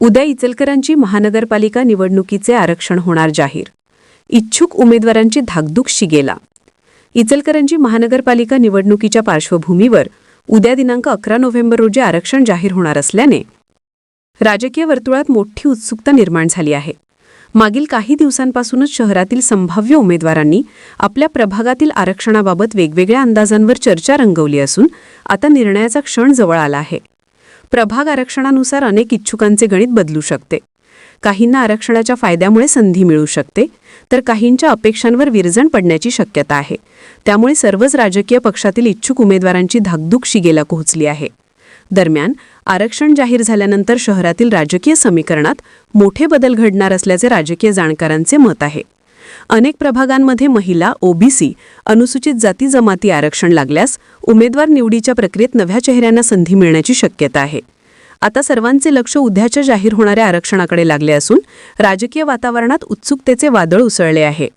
उद्या इचलकरांची महानगरपालिका निवडणुकीचे आरक्षण होणार जाहीर. इच्छुक उमेदवारांची धाकधूक शिगेला. इचलकरांची महानगरपालिका निवडणुकीच्या पार्श्वभूमीवर उद्या दिनांक अकरा नोव्हेंबर रोजी आरक्षण जाहीर होणार असल्याने राजकीय वर्तुळात मोठी उत्सुकता निर्माण झाली आहे. मागील काही दिवसांपासूनच शहरातील संभाव्य उमेदवारांनी आपल्या प्रभागातील आरक्षणाबाबत वेगवेगळ्या अंदाजांवर चर्चा रंगवली असून आता निर्णयाचा क्षण जवळ आला आहे. प्रभाग आरक्षणानुसार अनेक इच्छुकांचे गणित बदलू शकते. काहींना आरक्षणाच्या फायद्यामुळे संधी मिळू शकते तर काहींच्या अपेक्षांवर विरजण पडण्याची शक्यता आहे. त्यामुळे सर्वच राजकीय पक्षातील इच्छुक उमेदवारांची धाकधूक शिगेला पोहोचली आहे. दरम्यान आरक्षण जाहीर झाल्यानंतर शहरातील राजकीय समीकरणात मोठे बदल घडणार असल्याचे राजकीय जाणकारांचे मत आहे. अनेक प्रभागांमध्ये महिला ओबीसी अनुसूचित जाती जमाती आरक्षण लागल्यास उमेदवार निवडीच्या प्रक्रियेत नव्या चेहऱ्यांना संधी मिळण्याची शक्यता आहे. आता सर्वांचे लक्ष उद्याच्या जाहीर होणाऱ्या आरक्षणाकडे लागले असून राजकीय वातावरणात उत्सुकतेचे वादळ उसळले आहे.